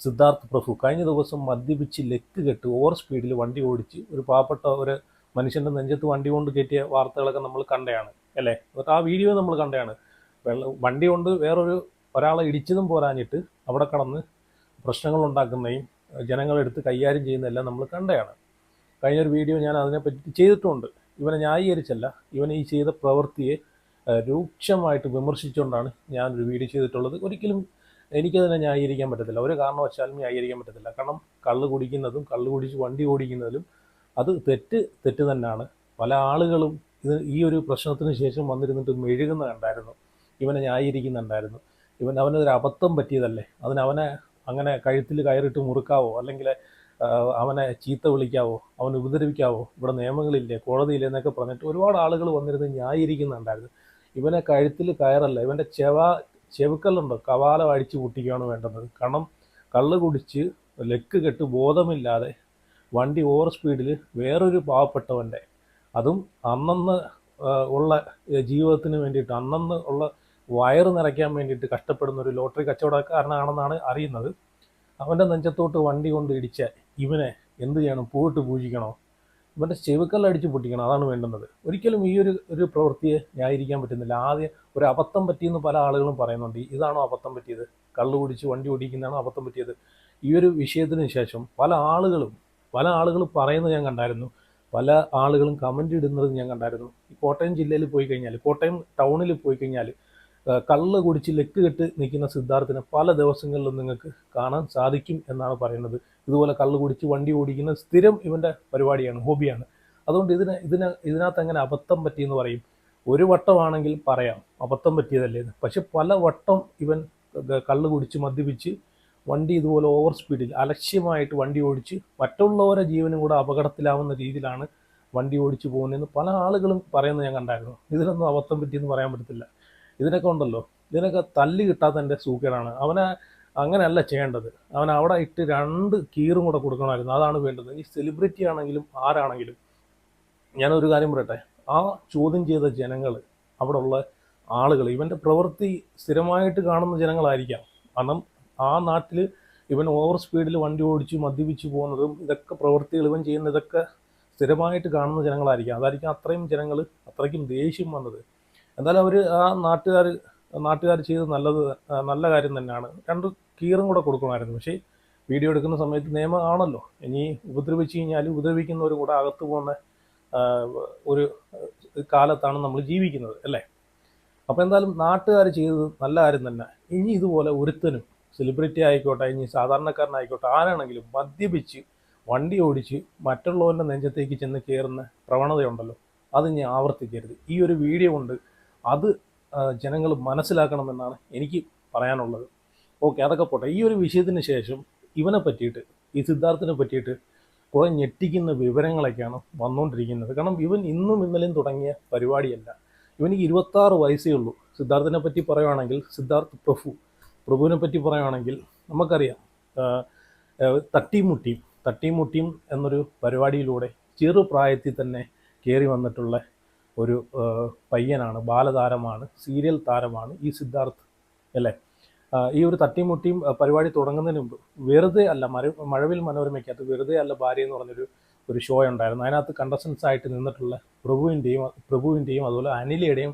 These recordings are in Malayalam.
സിദ്ധാർത്ഥ് പ്രഭു കഴിഞ്ഞ ദിവസം മദ്യപിച്ച് ലെക്ക് കെട്ട് ഓവർ സ്പീഡിൽ വണ്ടി ഓടിച്ച് ഒരു പാവപ്പെട്ട ഒരു മനുഷ്യന്റെ നെഞ്ചത്ത് വണ്ടി കൊണ്ട് കയറ്റിയ വാർത്തകളൊക്കെ നമ്മൾ കണ്ടയാണ് അല്ലേ? എന്നിട്ട് ആ വീഡിയോ നമ്മൾ കണ്ടയാണ് വണ്ടി കൊണ്ട് വേറൊരു ഒരാളെ ഇടിച്ചതും പോരാഞ്ഞിട്ട് അവിടെ കടന്ന് പ്രശ്നങ്ങൾ ഉണ്ടാക്കുന്നതും ജനങ്ങളെടുത്ത് കൈകാര്യം ചെയ്യുന്നതെല്ലാം നമ്മൾ കണ്ടതാണ്. കഴിഞ്ഞൊരു വീഡിയോ ഞാൻ അതിനെപ്പറ്റി ചെയ്തിട്ടുണ്ട്. ഇവനെ ന്യായീകരിച്ചല്ല ഇവൻ ഈ ചെയ്ത പ്രവൃത്തിയെ രൂക്ഷമായിട്ട് വിമർശിച്ചുകൊണ്ടാണ് ഞാനൊരു വീഡിയോ ചെയ്തിട്ടുള്ളത്. ഒരിക്കലും എനിക്കതിനെ ന്യായീകരിക്കാൻ പറ്റത്തില്ല. ഒരു കാരണവശാലും ന്യായീകരിക്കാൻ പറ്റത്തില്ല. കാരണം കള്ള് കുടിക്കുന്നതും കള്ള് കുടിച്ച് വണ്ടി ഓടിക്കുന്നതിലും അത് തെറ്റ് തെറ്റ് തന്നെയാണ്. പല ആളുകളും ഇത് ഈ ഒരു പ്രശ്നത്തിന് ശേഷം വന്നിരുന്നിട്ട് മെഴുകുന്ന കണ്ടായിരുന്നു ഇവനെ ന്യായീകരിക്കുന്നുണ്ടായിരുന്നു. ഇവൻ അവനൊരു അബദ്ധം പറ്റിയതല്ലേ? അതിന് അവനെ അങ്ങനെ കഴുത്തിൽ കയറിട്ട് മുറുക്കാവോ? അല്ലെങ്കിൽ അവനെ ചീത്ത വിളിക്കാവോ? അവനെ ഉപദ്രവിക്കാവോ? ഇവിടെ നിയമങ്ങളില്ലേ കോടതിയില്ലേ എന്നൊക്കെ പറഞ്ഞിട്ട് ഒരുപാട് ആളുകൾ വന്നിരുന്ന് ന്യായീകരിക്കുന്നുണ്ടായിരുന്നു. ഇവനെ കഴുത്തിൽ കയറല്ല. ഇവന്റെ ചെവ ചെവുക്കല്ലുണ്ടോ. കവാലം അടിച്ച് പൊട്ടിക്കുകയാണ് വേണ്ടത് കാരണം കള്ള് കുടിച്ച് ലെക്ക് കെട്ട് ബോധമില്ലാതെ വണ്ടി ഓവർ സ്പീഡിൽ വേറൊരു പാവപ്പെട്ടവന്റെ അതും അന്നന്ന് ഉള്ള ജീവിതത്തിന് വേണ്ടിയിട്ട് അന്നന്ന് ഉള്ള വയറ് നിറയ്ക്കാൻ വേണ്ടിയിട്ട് കഷ്ടപ്പെടുന്ന ഒരു ലോട്ടറി കച്ചവടക്കാരനാണെന്നാണ് അറിയുന്നത്. അവന്റെ നെഞ്ചത്തോട്ട് വണ്ടി കൊണ്ട് ഇടിച്ച ഇവനെ എന്ത് ചെയ്യണം? പൂവിട്ട് പൂജിക്കണോ? ഇവന്റെ ചെവിക്കല്ലടിച്ച് പൊട്ടിക്കണം. അതാണ് വേണ്ടുന്നത്. ഒരിക്കലും ഈ ഒരു ഒരു പ്രവൃത്തിയെ ന്യായീകരിക്കാൻ പറ്റുന്നില്ല. ആദ്യം ഒരു അബദ്ധം പറ്റിയെന്ന് പല ആളുകളും പറയുന്നുണ്ട്. ഇതാണോ അബദ്ധം പറ്റിയത്? കള്ളു കുടിച്ച് വണ്ടി ഓടിക്കുന്നതാണോ അബദ്ധം പറ്റിയത്? ഈ ഒരു വിഷയത്തിന് ശേഷം പല ആളുകളും പല ആളുകളും പറയുന്നത് ഞാൻ കണ്ടായിരുന്നു. പല ആളുകളും കമന്റ് ഇടുന്നത് ഞാൻ കണ്ടായിരുന്നു. ഈ കോട്ടയം ജില്ലയിൽ പോയി കഴിഞ്ഞാൽ കോട്ടയം ടൗണിൽ പോയി കഴിഞ്ഞാൽ കള്ള് കുടിച്ച് ലെക്ക് കെട്ട് നിൽക്കുന്ന സിദ്ധാർത്ഥിനെ പല ദിവസങ്ങളിലും നിങ്ങൾക്ക് കാണാൻ സാധിക്കും എന്നാണ് പറയുന്നത്. ഇതുപോലെ കള്ള് കുടിച്ച് വണ്ടി ഓടിക്കുന്ന സ്ഥിരം ഇവന്റെ പരിപാടിയാണ് ഹോബിയാണ്. അതുകൊണ്ട് ഇതിന് ഇതിന് ഇതിനകത്ത് അങ്ങനെ അബദ്ധം പറ്റിയെന്ന് പറയും. ഒരു വട്ടമാണെങ്കിൽ പറയാം അബദ്ധം പറ്റിയതല്ലേ പക്ഷെ പല വട്ടം ഇവൻ കള്ള് കുടിച്ച് മദ്യപിച്ച് വണ്ടി ഇതുപോലെ ഓവർ സ്പീഡിൽ അലക്ഷ്യമായിട്ട് വണ്ടി ഓടിച്ച് മറ്റുള്ളവരെ ജീവനും കൂടെ അപകടത്തിലാവുന്ന രീതിയിലാണ് വണ്ടി ഓടിച്ചു പോകുന്നതെന്ന് പല ആളുകളും പറയുന്നത് ഞാൻ കണ്ടായിരുന്നു. ഇതിനൊന്നും അബദ്ധം പറ്റിയെന്ന് പറയാൻ പറ്റത്തില്ല. ഇതിനൊക്കെ ഉണ്ടല്ലോ. ഇതിനൊക്കെ തല്ല് കിട്ടാത്തതിന്റെ സൂക്കേടാണ്. അവനെ അങ്ങനെയല്ല ചെയ്യേണ്ടത്. അവൻ അവിടെ ഇട്ട് രണ്ട് കീറും കൂടെ കൊടുക്കണമായിരുന്നു. അതാണ് വേണ്ടത്. ഈ സെലിബ്രിറ്റി ആണെങ്കിലും ആരാണെങ്കിലും ഞാനൊരു കാര്യം പറയട്ടെ. ആ ചോദ്യം ചെയ്ത ജനങ്ങൾ അവിടെ ഉള്ള ആളുകൾ ഇവന്റെ പ്രവൃത്തി സ്ഥിരമായിട്ട് കാണുന്ന ജനങ്ങളായിരിക്കാം. കാരണം ആ നാട്ടിൽ ഇവൻ ഓവർ സ്പീഡിൽ വണ്ടി ഓടിച്ച് മദ്യപിച്ച് പോകുന്നതും ഇതൊക്കെ പ്രവൃത്തികൾ ഇവൻ ചെയ്യുന്ന ഇതൊക്കെ സ്ഥിരമായിട്ട് കാണുന്ന ജനങ്ങളായിരിക്കാം. അതായിരിക്കും അത്രയും ജനങ്ങൾ അത്രയ്ക്കും ദേഷ്യം വന്നത്. എന്തായാലും അവർ ആ നാട്ടുകാർ നാട്ടുകാർ ചെയ്തത് നല്ലത് നല്ല കാര്യം തന്നെയാണ്. രണ്ട് കീറും കൂടെ കൊടുക്കണമായിരുന്നു പക്ഷേ വീഡിയോ എടുക്കുന്ന സമയത്ത് നിയമം ആണല്ലോ. ഇനി ഉപദ്രവിച്ചു കഴിഞ്ഞാൽ ഉപദ്രവിക്കുന്നവർ കൂടെ അകത്ത് പോകുന്ന ഒരു കാലത്താണ് നമ്മൾ ജീവിക്കുന്നത് അല്ലേ? അപ്പോൾ എന്തായാലും നാട്ടുകാർ ചെയ്തത് നല്ല കാര്യം തന്നെ. ഇനി ഇതുപോലെ ഒരുത്തനും സെലിബ്രിറ്റി ആയിക്കോട്ടെ ഇനി സാധാരണക്കാരനായിക്കോട്ടെ ആരാണെങ്കിലും മദ്യപിച്ച് വണ്ടി ഓടിച്ച് മറ്റുള്ളവരുടെ നെഞ്ചത്തേക്ക് ചെന്ന് കയറുന്ന പ്രവണതയുണ്ടല്ലോ. അത് ഇനി ആവർത്തിക്കരുത്. ഈ ഒരു വീഡിയോ കൊണ്ട് അത് ജനങ്ങൾ മനസ്സിലാക്കണമെന്നാണ് എനിക്ക് പറയാനുള്ളത്. ഓക്കെ അതൊക്കെ പോട്ടെ. ഈ ഒരു വിഷയത്തിന് ശേഷം ഇവനെ പറ്റിയിട്ട് ഈ സിദ്ധാർത്ഥിനെ പറ്റിയിട്ട് കുറേ ഞെട്ടിക്കുന്ന വിവരങ്ങളൊക്കെയാണ് വന്നുകൊണ്ടിരിക്കുന്നത് കാരണം ഇവൻ ഇന്നും ഇന്നലെയും തുടങ്ങിയ പരിപാടിയല്ല. ഇവനിക്ക് ഇരുപത്താറ് വയസ്സേ ഉള്ളൂ. സിദ്ധാർത്ഥിനെ പറ്റി പറയുവാണെങ്കിൽ സിദ്ധാർത്ഥ് പ്രഭു പ്രഭുവിനെ പറ്റി പറയുവാണെങ്കിൽ നമുക്കറിയാം തട്ടിമുട്ടിയും തട്ടിമുട്ടിയും എന്നൊരു പരിപാടിയിലൂടെ ചെറുപ്രായത്തിൽ തന്നെ കയറി വന്നിട്ടുള്ള ഒരു പയ്യനാണ് ബാലതാരമാണ് സീരിയൽ താരമാണ് ഈ സിദ്ധാർത്ഥ് അല്ലേ? ഈ ഒരു തട്ടിമുട്ടിയും പരിപാടി തുടങ്ങുന്നതിന് മുമ്പ് വെറുതെ അല്ല മര മഴവിൽ മനോരമയ്ക്കകത്ത് വെറുതെ അല്ല ഭാര്യ എന്ന് പറഞ്ഞൊരു ഒരു ഷോ ഉണ്ടായിരുന്നു. അതിനകത്ത് കണ്ടസ്റ്റൻസ് ആയിട്ട് നിന്നിട്ടുള്ള പ്രഭുവിന്റെയും പ്രഭുവിന്റെയും അതുപോലെ അനിലയുടെയും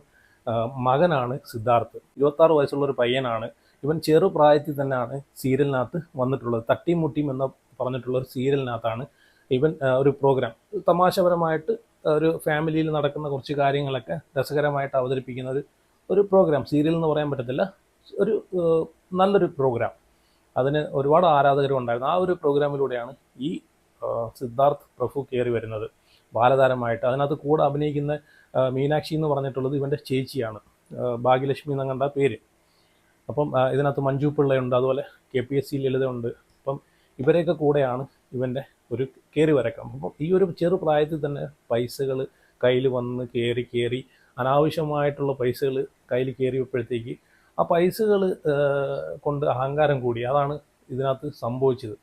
മകനാണ് സിദ്ധാർത്ഥ്. ഇരുപത്താറ് വയസ്സുള്ള ഒരു പയ്യനാണ്. ഇവൻ ചെറുപ്രായത്തിൽ തന്നെയാണ് സീരിയലിനകത്ത് വന്നിട്ടുള്ളത്. തട്ടിമുട്ടിയും എന്ന് പറഞ്ഞിട്ടുള്ള ഒരു സീരിയലിനകത്താണ് ഇവൻ ഒരു പ്രോഗ്രാം തമാശപരമായിട്ട് ഒരു ഫാമിലിയിൽ നടക്കുന്ന കുറച്ച് കാര്യങ്ങളൊക്കെ രസകരമായിട്ട് അവതരിപ്പിക്കുന്ന ഒരു ഒരു പ്രോഗ്രാം സീരിയൽ എന്ന് പറയാൻ പറ്റത്തില്ല. ഒരു നല്ലൊരു പ്രോഗ്രാം. അതിന് ഒരുപാട് ആരാധകരും ഉണ്ടായിരുന്നു. ആ ഒരു പ്രോഗ്രാമിലൂടെയാണ് ഈ സിദ്ധാർത്ഥ് പ്രഭു കയറി വരുന്നത്. ബാലതാരമായിട്ട്. അതിനകത്ത് കൂടെ അഭിനയിക്കുന്ന മീനാക്ഷി എന്ന് പറഞ്ഞിട്ടുള്ളത് ഇവന്റെ ചേച്ചിയാണ്. ഭാഗ്യലക്ഷ്മി എന്നങ്ങണ്ട പേര്. അപ്പം ഇതിനകത്ത് മഞ്ജു പിള്ളയുണ്ട്. അതുപോലെ കെ പി എസ് സി ലളിതമുണ്ട് അപ്പം ഇവരെയൊക്കെ കൂടെയാണ് ഇവന്റെ ഒരു കയറി വരക്കാം. അപ്പം ഈ ഒരു ചെറു പ്രായത്തിൽ തന്നെ പൈസകൾ കയ്യിൽ വന്ന് കയറി കയറി അനാവശ്യമായിട്ടുള്ള പൈസകൾ കയ്യിൽ കയറിയപ്പോഴത്തേക്ക് ആ പൈസകൾ കൊണ്ട് അഹങ്കാരം കൂടി. അതാണ് ഇതിനകത്ത് സംഭവിച്ചത്.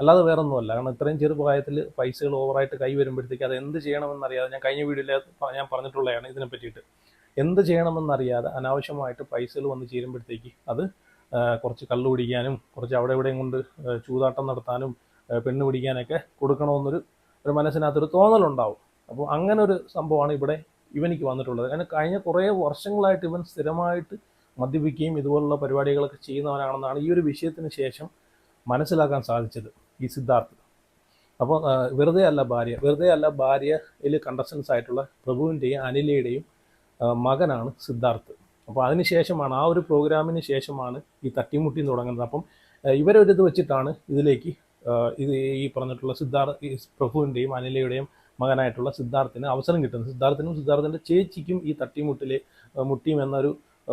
അല്ലാതെ വേറെ ഒന്നുമല്ല കാരണം ഇത്രയും ചെറു പ്രായത്തിൽ പൈസകൾ ഓവറായിട്ട് കൈ വരുമ്പോഴത്തേക്ക് അത് എന്ത് ചെയ്യണമെന്നറിയാതെ ഞാൻ കഴിഞ്ഞ വീഡിയോയിൽ ഞാൻ പറഞ്ഞിട്ടുള്ളതാണ് ഇതിനെ പറ്റിയിട്ട് എന്ത് ചെയ്യണമെന്നറിയാതെ അനാവശ്യമായിട്ട് പൈസകൾ വന്ന് ചേരുമ്പോഴത്തേക്ക് അത് കുറച്ച് കള്ളു പിടിക്കാനും കുറച്ച് അവിടെ ഇവിടെയും കൊണ്ട് ചൂതാട്ടം നടത്താനും പെണ്ണ് പിടിക്കാനൊക്കെ കൊടുക്കണമെന്നൊരു ഒരു മനസ്സിനകത്തൊരു തോന്നലുണ്ടാവും. അപ്പോൾ അങ്ങനെ ഒരു സംഭവമാണ് ഇവിടെ ഇവനിക്ക് വന്നിട്ടുള്ളത്. കാരണം കഴിഞ്ഞ കുറേ വർഷങ്ങളായിട്ട് ഇവൻ സ്ഥിരമായിട്ട് മദ്യപിക്കുകയും ഇതുപോലുള്ള പരിപാടികളൊക്കെ ചെയ്യുന്നവനാണെന്നാണ് ഈ ഒരു വിഷയത്തിന് ശേഷം മനസ്സിലാക്കാൻ സാധിച്ചത് ഈ സിദ്ധാർത്ഥ്. അപ്പോൾ വെറുതെ അല്ല ഭാര്യ വെറുതെ അല്ല ഭാര്യയിൽ കണ്ടസ്റ്റൻസ് ആയിട്ടുള്ള പ്രഭുവിന്റെയും അനിലയുടെയും മകനാണ് സിദ്ധാർത്ഥ്. അപ്പോൾ അതിനുശേഷമാണ് ആ ഒരു പ്രോഗ്രാമിന് ശേഷമാണ് ഈ തട്ടിമുട്ടി തുടങ്ങുന്നത്. അപ്പം ഇവരൊരിത് വെച്ചിട്ടാണ് ഇതിലേക്ക് ഇത് ഈ പറഞ്ഞിട്ടുള്ള സിദ്ധാർത്ഥ പ്രഭുവിന്റെയും അനിലയുടെയും മകനായിട്ടുള്ള സിദ്ധാർത്ഥിന് അവസരം കിട്ടുന്നത് സിദ്ധാർത്ഥിനും സിദ്ധാർത്ഥിന്റെ ചേച്ചിക്കും ഈ തട്ടിമുട്ടിലെ മുട്ടിയും എന്നൊരു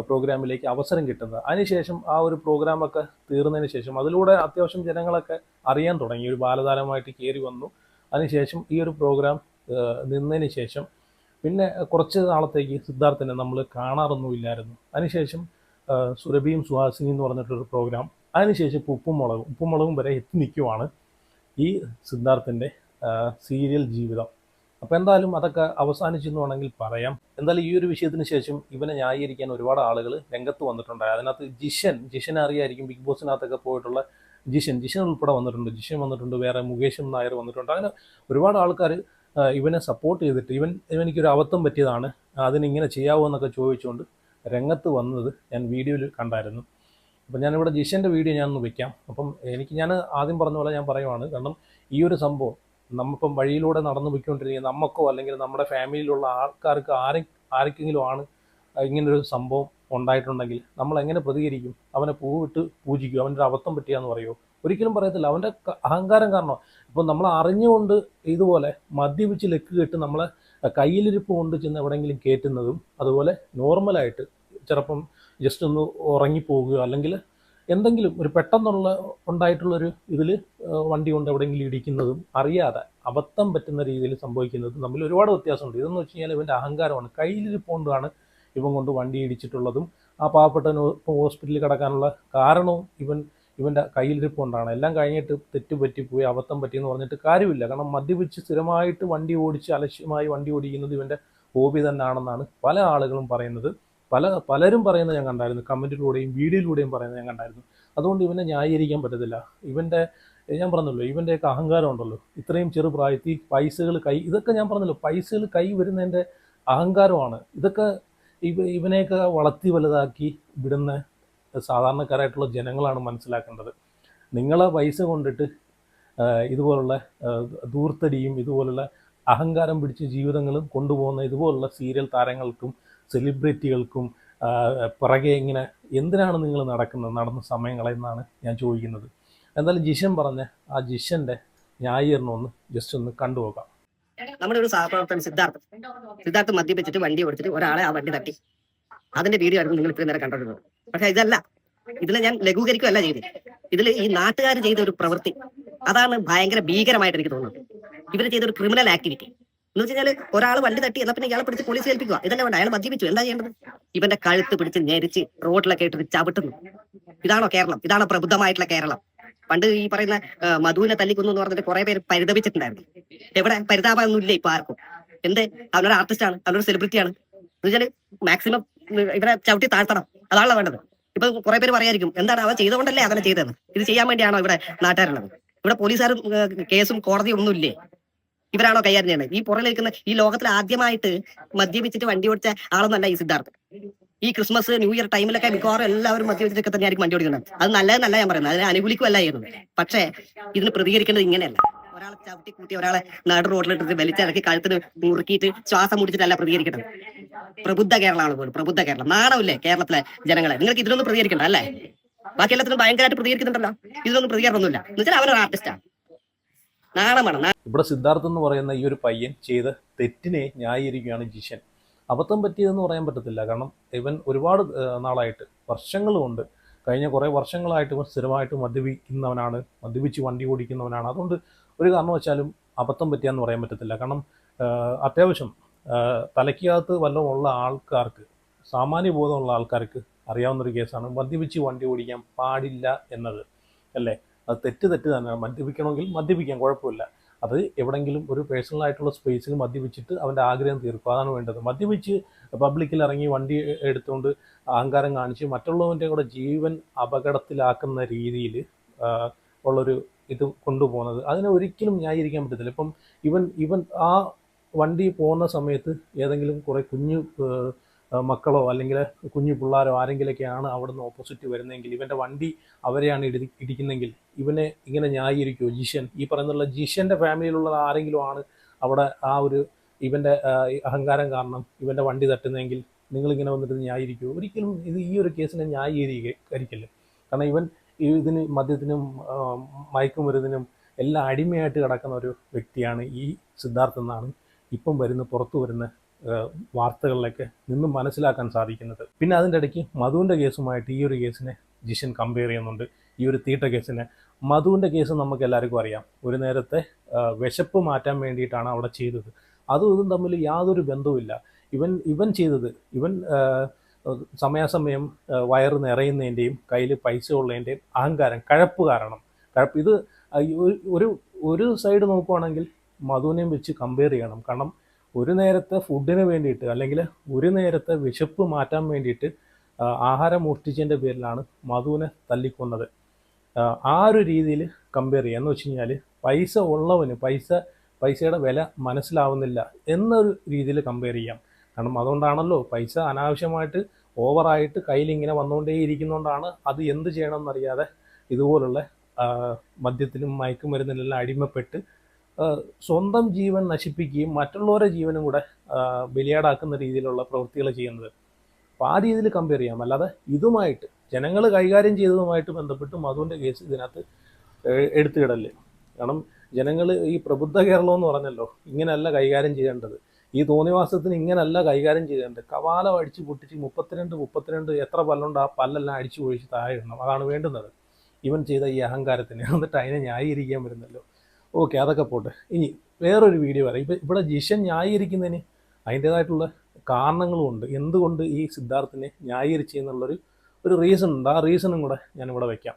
പ്രോഗ്രാമിലേക്ക് അവസരം കിട്ടുന്നത്. അതിനുശേഷം ആ ഒരു പ്രോഗ്രാമൊക്കെ തീർന്നതിന് ശേഷം അതിലൂടെ അത്യാവശ്യം ജനങ്ങളൊക്കെ അറിയാൻ തുടങ്ങി. ഒരു ബാലതാരമായിട്ട് കയറി വന്നു. അതിനുശേഷം ഈ ഒരു പ്രോഗ്രാം നിന്നതിന് ശേഷം പിന്നെ കുറച്ച് നാളത്തേക്ക് സിദ്ധാർത്ഥിനെ നമ്മൾ കാണാറൊന്നുമില്ലായിരുന്നു അതിനുശേഷം സുരഭിയും സുഹാസിനിയും എന്ന് പറഞ്ഞിട്ടൊരു പ്രോഗ്രാം അതിനുശേഷം ഇപ്പോൾ ഉപ്പും മുളകും ഉപ്പും മുളകും വരെ എത്തി നിൽക്കുവാണ് ഈ സിദ്ധാർത്ഥിന്റെ സീരിയൽ ജീവിതം. അപ്പോൾ എന്തായാലും അതൊക്കെ അവസാനിച്ചു എന്ന് വേണമെങ്കിൽ പറയാം. എന്തായാലും ഈ ഒരു വിഷയത്തിന് ശേഷം ഇവനെ ന്യായീകരിക്കാൻ ഒരുപാട് ആളുകൾ രംഗത്ത് വന്നിട്ടുണ്ട്. അതിനകത്ത് ജിഷൻ ജിഷൻ അറിയായിരിക്കും ബിഗ് ബോസിനകത്തൊക്കെ പോയിട്ടുള്ള ജിഷൻ. ജിഷൻ ഉൾപ്പെടെ വന്നിട്ടുണ്ട്. ജിഷൻ വന്നിട്ടുണ്ട് വേറെ മുകേഷും നായർ വന്നിട്ടുണ്ട്. അങ്ങനെ ഒരുപാട് ആൾക്കാർ ഇവനെ സപ്പോർട്ട് ചെയ്തിട്ട് ഇവൻ ഇവനിക്കൊരു അബദ്ധം പറ്റിയതാണ്. അതിനിങ്ങനെ ചെയ്യാവോ എന്നൊക്കെ ചോദിച്ചുകൊണ്ട് രംഗത്ത് വന്നത് ഞാൻ വീഡിയോയിൽ കണ്ടായിരുന്നു. അപ്പം ഞാനിവിടെ ജിഷന്റെ വീഡിയോ ഞാനൊന്ന് വെക്കാം. അപ്പം എനിക്ക് ഞാൻ ആദ്യം പറഞ്ഞ പോലെ ഞാൻ പറയുവാണ്. കാരണം ഈ ഒരു സംഭവം നമ്മിപ്പം വഴിയിലൂടെ നടന്നു പോയിക്കൊണ്ടിരിക്കുന്ന നമുക്കോ അല്ലെങ്കിൽ നമ്മുടെ ഫാമിലിയിലുള്ള ആൾക്കാർക്ക് ആരെ ആർക്കെങ്കിലും ആണ് ഇങ്ങനൊരു സംഭവം ഉണ്ടായിട്ടുണ്ടെങ്കിൽ നമ്മൾ എങ്ങനെ പ്രതികരിക്കും? അവനെ പൂവിട്ട് പൂജിക്കും? അവന്റെ ഒരു അബദ്ധം പറ്റിയാന്ന് പറയുമോ ഒരിക്കലും പറയത്തില്ല. അവന്റെ അഹങ്കാരം കാരണം? ഇപ്പം നമ്മൾ അറിഞ്ഞുകൊണ്ട് ഇതുപോലെ മദ്യപിച്ച് ലെക്ക് കെട്ട് നമ്മളെ കയ്യിലിരിപ്പ് കൊണ്ട് ചെന്ന് എവിടെയെങ്കിലും കയറ്റുന്നതും അതുപോലെ നോർമലായിട്ട് ചിലപ്പം ജസ്റ്റ് ഒന്ന് ഉറങ്ങിപ്പോവുക അല്ലെങ്കിൽ എന്തെങ്കിലും ഒരു പെട്ടെന്നുള്ള ഉണ്ടായിട്ടുള്ളൊരു ഇതിൽ വണ്ടി കൊണ്ട് എവിടെയെങ്കിലും ഇടിക്കുന്നതും അറിയാതെ അബദ്ധം പറ്റുന്ന രീതിയിൽ സംഭവിക്കുന്നതും തമ്മിൽ ഒരുപാട് വ്യത്യാസമുണ്ട്. ഇതെന്ന് വെച്ച് കഴിഞ്ഞാൽ ഇവന്റെ അഹങ്കാരമാണ്. കയ്യിലിരിപ്പുകൊണ്ടാണ് ഇവൻ കൊണ്ട് വണ്ടി ഇടിച്ചിട്ടുള്ളതും ആ പാവപ്പെട്ടവന് ഹോസ്പിറ്റലിൽ കിടക്കാനുള്ള കാരണവും ഇവൻ ഇവന്റെ കയ്യിലിരിപ്പ് കൊണ്ടാണ് എല്ലാം കഴിഞ്ഞിട്ട് തെറ്റ് പറ്റിപ്പോയി അബദ്ധം പറ്റിയെന്ന് പറഞ്ഞിട്ട് കാര്യമില്ല. കാരണം മദ്യപിച്ച് സ്ഥിരമായിട്ട് വണ്ടി ഓടിച്ച് അലക്ഷ്യമായി വണ്ടി ഓടിക്കുന്നത് ഇവന്റെ ഹോബി തന്നെയാണെന്നാണ് പല ആളുകളും പറയുന്നത്. പല പലരും പറയുന്നത് ഞാൻ കണ്ടായിരുന്നു. കമന്റിലൂടെയും വീഡിയോയിലൂടെയും പറയുന്നത് ഞാൻ കണ്ടായിരുന്നു. അതുകൊണ്ട് ഇവനെ ന്യായീകരിക്കാൻ പറ്റത്തില്ല. ഇവന്റെ ഞാൻ പറഞ്ഞല്ലോ ഇവന്റെയൊക്കെ അഹങ്കാരം ഉണ്ടല്ലോ. ഇത്രയും ചെറുപ്രായത്തിൽ പൈസകൾ കൈ ഇതൊക്കെ ഞാൻ പറഞ്ഞല്ലോ പൈസകൾ കൈ വരുന്നതിന്റെ അഹങ്കാരമാണ്. ഇതൊക്കെ ഇവ ഇവനെയൊക്കെ വളർത്തി വലുതാക്കി വിടുന്ന സാധാരണക്കാരായിട്ടുള്ള ജനങ്ങളാണ് മനസ്സിലാക്കേണ്ടത്. നിങ്ങളെ പൈസ കൊണ്ടിട്ട് ഇതുപോലുള്ള ദൂർത്തടിയും ഇതുപോലുള്ള അഹങ്കാരം പിടിച്ച ജീവിതങ്ങളും കൊണ്ടുപോകുന്ന ഇതുപോലുള്ള സീരിയൽ താരങ്ങൾക്കും സെലിബ്രിറ്റികൾക്കും പിറകെ ഇങ്ങനെ എന്തിനാണ് നിങ്ങൾ നടക്കുന്നത് നടന്ന സമയങ്ങളെന്നാണ് ഞാൻ ചോദിക്കുന്നത്. എന്തായാലും ജിഷൻ പറഞ്ഞ ആ ജിഷന്റെ ന്യായീകരണം ഒന്ന് ജസ്റ്റ് ഒന്ന് കണ്ടുപോകാം നമ്മുടെ ഒരു സഹപ്രവർത്തകൻ സിദ്ധാർത്ഥ് സിദ്ധാർത്ഥ് മദ്യപിച്ചിട്ട് വണ്ടി ഓടിച്ചിട്ട് ഒരാളെ ആ വണ്ടി തട്ടി. അതിന്റെ വീഡിയോ ആയിരുന്നു നിങ്ങൾ ഇത്രയും നേരം കണ്ടിരുന്നത് പക്ഷെ ഇതല്ല ഇതിൽ ഞാൻ ലഘൂകരിക്കുകയല്ല ചെയ്തത്. ഇതിൽ ഈ നാട്ടുകാർ ചെയ്ത ഒരു പ്രവൃത്തി അതാണ് ഭയങ്കര ഭീകരമായിട്ട് എനിക്ക് തോന്നുന്നത്. ഇവർ ചെയ്ത ഒരു ക്രിമിനൽ ആക്ടിവിറ്റി എന്ന് വെച്ച് കഴിഞ്ഞാൽ ഒരാൾ വണ്ടി തട്ടി എന്നാ പിന്നെ ഇയാളെ പിടിച്ച് പോലീസ് ഏൽപ്പിക്കുക ഇതല്ല വേണ്ട അയാൾ മദ്യപിച്ചു. എന്താ ചെയ്യേണ്ടത്? ഇവന്റെ കഴുത്ത് പിടിച്ച് ഞെരിച്ച് റോഡിലൊക്കെ ഇട്ടിട്ട് ചവിട്ടുന്നു. ഇതാണോ കേരളം? ഇതാണോ പ്രബുദ്ധമായിട്ടുള്ള കേരളം. പണ്ട് ഈ പറയുന്ന മധുവിനെ തല്ലിക്കുന്നു എന്ന് പറഞ്ഞിട്ട് കുറെ പേര് പരിതപിച്ചിട്ടുണ്ടായിരുന്നു. എവിടെ? പരിതാപമൊന്നും ഇല്ല ഇപ്പൊ ആർക്കും. എന്തേ? അവനൊരു ആർട്ടിസ്റ്റ് ആണ്. അവനൊരു സെലിബ്രിറ്റി ആണ്. എന്ന് വെച്ചാൽ മാക്സിമം ഇവരെ ചവിട്ടി താഴ്ത്തണം. അതാണല്ലോ വേണ്ടത്. ഇപ്പൊ കുറെ പേര് പറയായിരിക്കും എന്താണ് അവൻ ചെയ്തുകൊണ്ടല്ലേ അതെ ചെയ്തതെന്ന്? ഇത് ചെയ്യാൻ വേണ്ടിയാണോ ഇവിടെ നാട്ടുകാരുള്ളത്? ഇവിടെ പോലീസുകാരും കേസും കോടതിയും ഒന്നും ഇല്ലേ ഇവരാണോ കൈകാര്യം ചെയ്യേണ്ടത് ഈ പുറകിലിരിക്കുന്ന ഈ ലോകത്തിൽ ആദ്യമായിട്ട് മദ്യപിച്ചിട്ട് വണ്ടി ഓടിച്ച ആളൊന്നല്ല ഈ സിദ്ധാർത്ഥ്. ഈ ക്രിസ്മസ് ന്യൂ ഇയർ ടൈമിലൊക്കെ മിക്കവാറും എല്ലാവരും മദ്യപിച്ചിട്ടൊക്കെ തന്നെയായിരിക്കും വണ്ടി ഓടിക്കുന്നത്. അത് നല്ലതെന്നല്ല ഞാൻ പറയുന്നത്. അതിനെ അനുകൂലിക്കുമല്ല ചെയ്യുന്നത് പക്ഷേ ഇതിന് പ്രതികരിക്കേണ്ടത് ഇങ്ങനെയല്ല. ഒരാളെ ചവിട്ടി കൂട്ടി ഒരാളെ നാട് റോഡിലിട്ടിട്ട് വലിച്ചിറക്കി കഴുത്തിന് മുറുക്കിയിട്ട് ശ്വാസം മുടിച്ചിട്ടല്ല പ്രതികരിക്കണം പ്രബുദ്ധ കേരളമാണ് പോലും. പ്രബുദ്ധ കേരളം. നാണമില്ലേ കേരളത്തിലെ ജനങ്ങളെ? നിങ്ങൾക്ക് ഇതിലൊന്നും പ്രതികരിക്കണ്ട അല്ലേ? ബാക്കി എല്ലാത്തിനും ഭയങ്കരമായിട്ട് പ്രതികരിക്കുന്നുണ്ടല്ലോ? ഇതിലൊന്നും പ്രതികരണമൊന്നുമില്ല എന്ന് വെച്ചാൽ അവനൊരു ആർട്ടിസ്റ്റാണ് നാണമാണ് നാ- ഇവിടെ സിദ്ധാർത്ഥ് എന്ന് പറയുന്ന ഈ ഒരു പയ്യൻ ചെയ്ത തെറ്റിനെ ന്യായീകരിക്കുകയാണ് ജിഷൻ. അബദ്ധം പറ്റിയതെന്ന് പറയാൻ പറ്റത്തില്ല. കാരണം ഇവൻ ഒരുപാട് നാളായിട്ട് വർഷങ്ങൾ കൊണ്ട് കഴിഞ്ഞ കുറേ വർഷങ്ങളായിട്ട് ഇവൻ സ്ഥിരമായിട്ട് മദ്യപിക്കുന്നവനാണ് മദ്യപിച്ച് വണ്ടി ഓടിക്കുന്നവനാണ്. അതുകൊണ്ട് ഒരു കാരണവശാലും അബദ്ധം പറ്റിയെന്ന് പറയാൻ പറ്റത്തില്ല. കാരണം അത്യാവശ്യം തലയ്ക്കകത്ത് വല്ലതും ഉള്ള ആൾക്കാർക്ക് സാമാന്യ ബോധമുള്ള ആൾക്കാർക്ക് അറിയാവുന്നൊരു കേസാണ് മദ്യപിച്ച് വണ്ടി ഓടിക്കാൻ പാടില്ല എന്നത്. അല്ലേ? അത് തെറ്റ് തെറ്റ് തന്നെയാണ് മദ്യപിക്കണമെങ്കിൽ മദ്യപിക്കാം കുഴപ്പമില്ല. അത് എവിടെങ്കിലും ഒരു പേഴ്സണൽ ആയിട്ടുള്ള സ്പേസിൽ മദ്യപിച്ചിട്ട് അവന്റെ ആഗ്രഹം തീർക്കും. അതാണ് വേണ്ടത്. മദ്യപിച്ച് പബ്ലിക്കിൽ ഇറങ്ങി വണ്ടി എടുത്തുകൊണ്ട് അഹങ്കാരം കാണിച്ച് മറ്റുള്ളവന്റെ കൂടെ ജീവൻ അപകടത്തിലാക്കുന്ന രീതിയിൽ ഉള്ളൊരു ഇത് കൊണ്ടുപോകുന്നത്. അതിനെ ഒരിക്കലും ന്യായീകരിക്കാൻ പറ്റത്തില്ല. ഇപ്പം ഇവൻ ഇവൻ ആ വണ്ടി പോകുന്ന സമയത്ത് ഏതെങ്കിലും കുറേ കുഞ്ഞു മക്കളോ അല്ലെങ്കിൽ കുഞ്ഞു പിള്ളേരോ ആരെങ്കിലൊക്കെയാണ് അവിടുന്ന് ഓപ്പോസിറ്റ് വരുന്നതെങ്കിൽ ഇവന്റെ വണ്ടി അവരെയാണ് ഇടി ഇടിക്കുന്നതെങ്കിൽ ഇവനെ ഇങ്ങനെ ന്യായീകരിക്കുമോ ജിഷൻ ഈ പറയുന്നുള്ള ജിഷന്റെ ഫാമിലിയിലുള്ള ആരെങ്കിലും ആണ് അവിടെ ആ ഒരു ഇവന്റെ അഹങ്കാരം കാരണം ഇവന്റെ വണ്ടി തട്ടുന്നതെങ്കിൽ നിങ്ങളിങ്ങനെ വന്നിട്ട് ന്യായീകരിക്കുമോ ഒരിക്കലും ഇത് ഈ ഒരു കേസിനെ ന്യായീകരിക്കില്ല കാരണം ഇവൻ ഇതിന് മദ്യത്തിനും മയക്കുമരുന്നിനും എല്ലാം അടിമയായിട്ട് കിടക്കുന്ന ഒരു വ്യക്തിയാണ് ഈ സിദ്ധാർത്ഥ് എന്നാണ് ഇപ്പം വരുന്ന പുറത്തു വരുന്ന വാർത്തകളിലൊക്കെ നിന്നും മനസ്സിലാക്കാൻ സാധിക്കുന്നത്. പിന്നെ അതിന്റെ ഇടയ്ക്ക് മധുവിന്റെ കേസുമായിട്ട് ഈ ഒരു കേസിനെ ജിഷൻ കമ്പയർ ചെയ്യുന്നുണ്ട്. ഈ ഒരു തീട്ട കേസിനെ. മധുവിന്റെ കേസ് നമുക്ക് എല്ലാവർക്കും അറിയാം. ഒരു നേരത്തെ വിശപ്പ് മാറ്റാൻ വേണ്ടിയിട്ടാണ് അവിടെ ചെയ്തത്. അതും ഇതും തമ്മിൽ യാതൊരു ബന്ധവുമില്ല. ഇവൻ ഇവൻ ചെയ്തത് ഇവൻ സമയാസമയം വയറ് നിറയുന്നതിന്റെയും കയ്യിൽ പൈസ ഉള്ളതിന്റെയും അഹങ്കാരം കഴപ്പ് കാരണം. കഴപ്പ് ഇത് ഒരു ഒരു സൈഡ് നോക്കുവാണെങ്കിൽ മധുവിനെയും വെച്ച് കമ്പയർ ചെയ്യണം. കാരണം ഒരു നേരത്തെ ഫുഡിന് വേണ്ടിയിട്ട് അല്ലെങ്കിൽ ഒരു നേരത്തെ വിശപ്പ് മാറ്റാൻ വേണ്ടിയിട്ട് ആഹാരം മോഷ്ടിച്ചതിന്റെ പേരിലാണ് മധുവിനെ തല്ലിക്കൊന്നത്. ആ, ഒരു രീതിയിൽ കമ്പയർ ചെയ്യുക. എന്ന് വെച്ച് കഴിഞ്ഞാൽ പൈസ ഉള്ളവന് പൈസ പൈസയുടെ വില മനസ്സിലാവുന്നില്ല എന്നൊരു രീതിയിൽ കമ്പയർ ചെയ്യാം. കാരണം അതുകൊണ്ടാണല്ലോ പൈസ അനാവശ്യമായിട്ട് ഓവറായിട്ട് കയ്യിൽ ഇങ്ങനെ വന്നുകൊണ്ടേ ഇരിക്കുന്നതുകൊണ്ടാണ് അത് എന്ത് ചെയ്യണമെന്നറിയാതെ ഇതുപോലുള്ള മദ്യത്തിനും മയക്കുമരുന്നിനെല്ലാം അടിമപ്പെട്ട് സ്വന്തം ജീവൻ നശിപ്പിക്കുകയും മറ്റുള്ളവരുടെ ജീവനും കൂടെ ബലിയാടാക്കുന്ന രീതിയിലുള്ള പ്രവൃത്തികൾ ചെയ്യുന്നത്. അപ്പോൾ ആ രീതിയിൽ കമ്പയർ ചെയ്യാം. അല്ലാതെ ഇതുമായിട്ട് ജനങ്ങൾ കൈകാര്യം ചെയ്തതുമായിട്ട് ബന്ധപ്പെട്ട് മധുവിന്റെ കേസ് ഇതിനകത്ത് എടുത്തുകിടല്ലേ കാരണം ജനങ്ങൾ ഈ പ്രബുദ്ധ കേരളം എന്ന് പറഞ്ഞല്ലോ ഇങ്ങനെയല്ല കൈകാര്യം ചെയ്യേണ്ടത്. ഈ തോന്നിവാസത്തിന് ഇങ്ങനെയല്ല കൈകാര്യം ചെയ്യേണ്ടത്. കവാലം അടിച്ച് പൊട്ടിച്ച് മുപ്പത്തിരണ്ട് മുപ്പത്തിരണ്ട് എത്ര പല്ലുണ്ട് ആ പല്ലെല്ലാം അടിച്ചു പൊഴിച്ച് താഴെ ഇടണം. അതാണ് വേണ്ടുന്നത്. ഇവൻ ചെയ്ത ഈ അഹങ്കാരത്തിന്. എന്നിട്ട് അതിനെ ന്യായീകരിക്കാൻ വരുന്നല്ലോ. ഓക്കെ അതൊക്കെ പോട്ടെ. ഇനി വേറൊരു വീഡിയോ വരാം ഇപ്പം ഇവിടെ ജിഷൻ ന്യായീകരിക്കുന്നതിന് അതിന്റേതായിട്ടുള്ള കാരണങ്ങളും ഉണ്ട്. എന്തുകൊണ്ട് ഈ സിദ്ധാർത്ഥിനെ ന്യായീകരിച്ചു എന്നുള്ളൊരു ഒരു റീസൺ ഉണ്ട്. ആ റീസണും കൂടെ ഞാനിവിടെ വെക്കാം.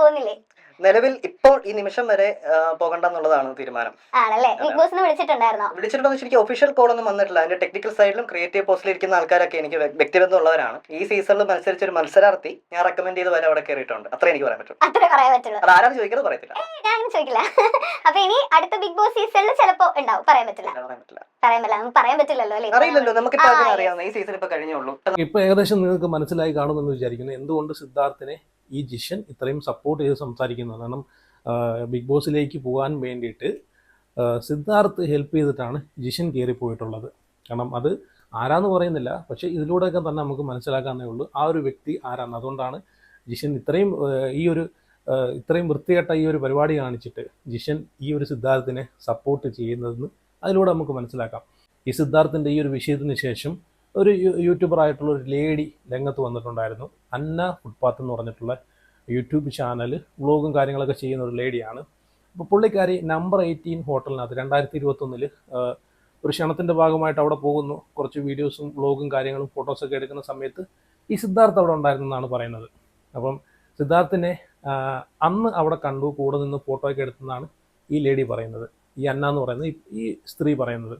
പോകുന്നില്ലേ? നിലവിൽ ഇപ്പോൾ ഈ നിമിഷം വരെ പോകണ്ടെന്നുള്ളതാണ് തീരുമാനം. ആണല്ലേ? ബിഗ് ബോസിന് വിളിച്ചിട്ടുണ്ടായിരുന്നോ? വിളിച്ചിട്ടുണ്ടോ ശരിക്കും ഒഫീഷ്യൽ കോൾ ഒന്നും വന്നിട്ടില്ല. അതിന്റെ ടെക്നിക്കൽ സൈഡിലും ക്രിയേറ്റീവ് പോസ്റ്റിൽ ഇരിക്കുന്ന ആൾക്കാരൊക്കെ എനിക്ക് വ്യ- വ്യക്തിബന്ധമുള്ളവരാണ്. ഈ സീസണിൽ മത്സരിച്ച ഒരു മത്സരാർത്ഥി ഞാൻ റെക്കമെൻഡ് ചെയ്ത് വരെ അവിടെ കയറിയിട്ടുണ്ട് അത്ര എനിക്ക് പറയാൻ പറ്റും അത്രേ പറയാൻ പറ്റുള്ളൂ. അത് ആരാണ് ചോദിക്കുന്നത് പറയത്തില്ല. ഞാൻ ചോദിക്കില്ല. അപ്പൊ ഇനി അടുത്ത ബിഗ് ബോസ് സീസണിൽ ചിലപ്പോ ഉണ്ടാവും. പറയാൻ പറ്റില്ല. പറയാൻ പറ്റില്ല. പറയാൻ പറ്റില്ല. നമുക്ക് പറയാൻ പറ്റില്ലല്ലോ അല്ലേ? അറിയില്ലല്ലോ. അതിനെ അറിയാവുന്ന ഈ സീസൺ ഇപ്പൊ കഴിഞ്ഞേ ഉള്ളൂ. ഇപ്പൊ ഏകദേശം നിങ്ങൾക്ക് മനസ്സിലായി കാണുമെന്ന് വിചാരിക്കുന്നു. എന്തുകൊണ്ട് സിദ്ധാർത്ഥിനെ ഈ ജിഷൻ ഇത്രയും സപ്പോർട്ട് ചെയ്ത് സംസാരിക്കുന്നത്. കാരണം ബിഗ് ബോസിലേക്ക് പോകാൻ വേണ്ടിയിട്ട് സിദ്ധാർത്ഥ് ഹെൽപ്പ് ചെയ്തിട്ടാണ് ജിഷൻ കയറി പോയിട്ടുള്ളത് കാരണം അത് ആരാന്ന് പറയുന്നില്ല. പക്ഷേ ഇതിലൂടെയൊക്കെ തന്നെ നമുക്ക് മനസ്സിലാക്കാന്നേ ഉള്ളൂ. ആ ഒരു വ്യക്തി ആരാണ് അതുകൊണ്ടാണ് ജിഷൻ ഇത്രയും ഈ ഒരു ഇത്രയും വൃത്തികെട്ട ഈ ഒരു പരിപാടി കാണിച്ചിട്ട് ജിഷൻ ഈ ഒരു സിദ്ധാർത്ഥിനെ സപ്പോർട്ട് ചെയ്യുന്നതെന്ന് അതിലൂടെ നമുക്ക് മനസ്സിലാക്കാം. ഈ സിദ്ധാർത്ഥിന്റെ ഈ ഒരു വിഷയത്തിന് ശേഷം ഒരു യൂട്യൂബർ ആയിട്ടുള്ള ഒരു ലേഡി രംഗത്ത് വന്നിട്ടുണ്ടായിരുന്നു. അന്ന ഫുട്പാത്ത് എന്ന് പറഞ്ഞിട്ടുള്ള യൂട്യൂബ് ചാനൽ വ്ളോഗും കാര്യങ്ങളൊക്കെ ചെയ്യുന്ന ഒരു ലേഡിയാണ് അപ്പോൾ പുള്ളിക്കാരി നമ്പർ എയ്റ്റീൻ ഹോട്ടലിനകത്ത് രണ്ടായിരത്തി ഇരുപത്തൊന്നിൽ ഒരു ക്ഷണത്തിന്റെ ഭാഗമായിട്ട് അവിടെ പോകുന്നു. കുറച്ച് വീഡിയോസും വ്ളോഗും കാര്യങ്ങളും ഫോട്ടോസൊക്കെ എടുക്കുന്ന സമയത്ത് ഈ സിദ്ധാർത്ഥ് അവിടെ ഉണ്ടായിരുന്നു എന്നാണ് പറയുന്നത്. അപ്പം സിദ്ധാർത്ഥിനെ അന്ന് അവിടെ കണ്ടു കൂടെ നിന്ന് ഫോട്ടോ ഒക്കെ എടുത്തെന്നാണ് ഈ ലേഡി പറയുന്നത്. ഈ അന്ന എന്ന് പറയുന്നത് ഈ- സ്ത്രീ പറയുന്നത്.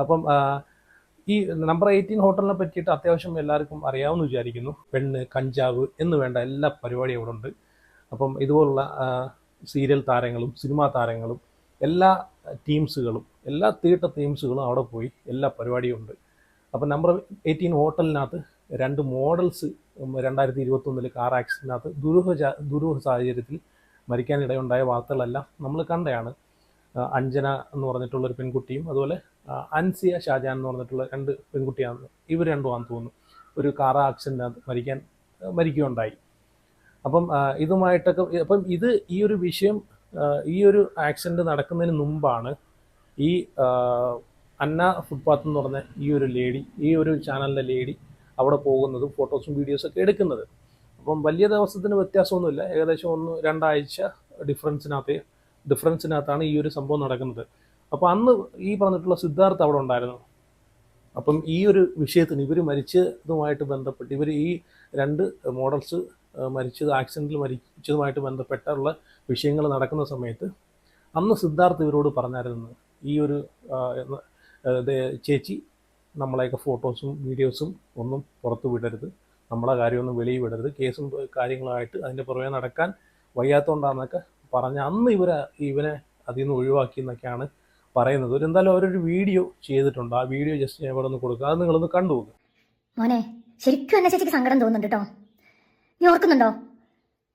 അപ്പം ഈ നമ്പർ എയ്റ്റീൻ ഹോട്ടലിനെ പറ്റിയിട്ട് അത്യാവശ്യം എല്ലാവർക്കും അറിയാമെന്ന് വിചാരിക്കുന്നു. പെണ്ണ് കഞ്ചാവ് എന്ന് വേണ്ട എല്ലാ പരിപാടിയും അവിടെ ഉണ്ട്. അപ്പം ഇതുപോലുള്ള സീരിയൽ താരങ്ങളും സിനിമാ താരങ്ങളും എല്ലാ ടീംസുകളും എല്ലാ തീട്ട ടീംസുകളും അവിടെ പോയി എല്ലാ പരിപാടിയും ഉണ്ട്. അപ്പം നമ്പർ എയ്റ്റീൻ ഹോട്ടലിനകത്ത് രണ്ട് മോഡൽസ് രണ്ടായിരത്തി ഇരുപത്തൊന്നിൽ കാർ ആക്സിഡന്റിനകത്ത് ദുരൂഹ ദുരൂഹ സാഹചര്യത്തിൽ മരിക്കാനിടയുണ്ടായ വാർത്തകളെല്ലാം നമ്മൾ കണ്ടതാണ് അഞ്ജന എന്ന് പറഞ്ഞിട്ടുള്ള ഒരു പെൺകുട്ടിയും അതുപോലെ അൻസിയ ഷാജാൻ എന്ന് പറഞ്ഞിട്ടുള്ള രണ്ട് പെൺകുട്ടിയാണ്. ഇവർ രണ്ടുമാണെന്ന് തോന്നുന്നു. ഒരു കാർ ആക്സിഡന്റിനകത്ത് മരിക്കാൻ മരിക്കുകയുണ്ടായി. അപ്പം ഇതുമായിട്ടൊക്കെ അപ്പം ഇത് ഈ ഒരു വിഷയം ഈ ഒരു ആക്സിഡന്റ് നടക്കുന്നതിന് മുമ്പാണ് ഈ അന്ന ഫുട്പാത്ത് എന്ന് പറഞ്ഞ ഈ ഒരു ലേഡി ഈ ഒരു ചാനലിലെ ലേഡി അവിടെ പോകുന്നതും ഫോട്ടോസും വീഡിയോസൊക്കെ എടുക്കുന്നത്. അപ്പം വലിയ ദിവസത്തിന് വ്യത്യാസമൊന്നുമില്ല. ഏകദേശം ഒന്ന് രണ്ടാഴ്ച ഡിഫറൻസിനകത്ത് ഡിഫറൻസിനകത്താണ് ഈ ഒരു സംഭവം നടക്കുന്നത്. അപ്പോൾ അന്ന് ഈ പറഞ്ഞിട്ടുള്ള സിദ്ധാർത്ഥ അവിടെ ഉണ്ടായിരുന്നു. അപ്പം ഈ ഒരു വിഷയത്തിന് ഇവർ മരിച്ചതുമായിട്ട് ബന്ധപ്പെട്ട് ഇവർ ഈ രണ്ട് മോഡൽസ് മരിച്ചത് ആക്സിഡന്റിൽ മരിച്ചതുമായിട്ട് ബന്ധപ്പെട്ടുള്ള വിഷയങ്ങൾ നടക്കുന്ന സമയത്ത് അന്ന് സിദ്ധാർത്ഥ് ഇവരോട് പറഞ്ഞായിരുന്നു ഈ ഒരു ചേച്ചി നമ്മളെയൊക്കെ ഫോട്ടോസും വീഡിയോസും ഒന്നും പുറത്തു വിടരുത് നമ്മളെ കാര്യമൊന്നും വെളിയിൽ വിടരുത് കേസും കാര്യങ്ങളുമായിട്ട് അതിന്റെ പുറമെ നടക്കാൻ വയ്യാത്തതുകൊണ്ടാണെന്നൊക്കെ പറഞ്ഞ് അന്ന് ഇവർ ഇവനെ അതിൽ നിന്ന് ഒഴിവാക്കി എന്നൊക്കെയാണ് പറയുന്നത്. ഒരു എന്തായാലും അവരൊരു വീഡിയോ ചെയ്തിട്ടുണ്ട്. ആ വീഡിയോ ജസ്റ്റ് ഞാൻ ഇവിടെ ഒന്ന് കൊടുക്കുക അത് നിങ്ങളൊന്ന് കണ്ടു മോനെ ശരിക്കും എന്നെ ചേച്ചിക്ക് സങ്കടം തോന്നുന്നുണ്ട് കേട്ടോ നീ ഓർക്കുന്നുണ്ടോ?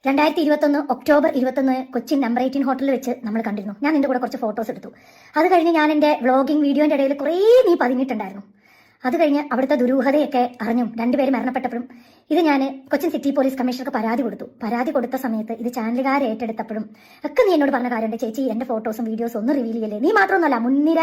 രണ്ടായിരത്തി ഇരുപത്തൊന്ന് ഒക്ടോബർ ഇരുപത്തൊന്ന് കൊച്ചി നമ്പർ എയ്റ്റീൻ ഹോട്ടലിൽ വെച്ച് നമ്മൾ കണ്ടിരുന്നു. ഞാൻ നിന്റെ കൂടെ കുറച്ച് ഫോട്ടോസ് എടുത്തു. അത് കഴിഞ്ഞ് ഞാൻ എന്റെ വ്ളോഗിങ് വീഡിയോന്റെ ഇടയിൽ കുറേ നീ പതിഞ്ഞിട്ടുണ്ടായിരുന്നു. അത് കഴിഞ്ഞ് അവിടുത്തെ ദുരൂഹതയൊക്കെ അറിഞ്ഞും രണ്ടുപേരും മരണപ്പെട്ടപ്പോഴും ഇത് ഞാൻ കൊച്ചിൻ സിറ്റി പോലീസ് കമ്മീഷണർക്ക് പരാതി കൊടുത്തു. പരാതി കൊടുത്ത സമയത്ത് ഇത് ചാനലുകാർ ഏറ്റെടുത്തപ്പോഴും ഒക്കെ നീ എന്നോട് പറഞ്ഞ കാര്യമുണ്ട്. ചേച്ചി എന്റെ ഫോട്ടോസും വീഡിയോസും ഒന്നും റിവീൽ ചെയ്യല്ലേ? നീ മാത്രമൊന്നുമല്ല മുൻനിര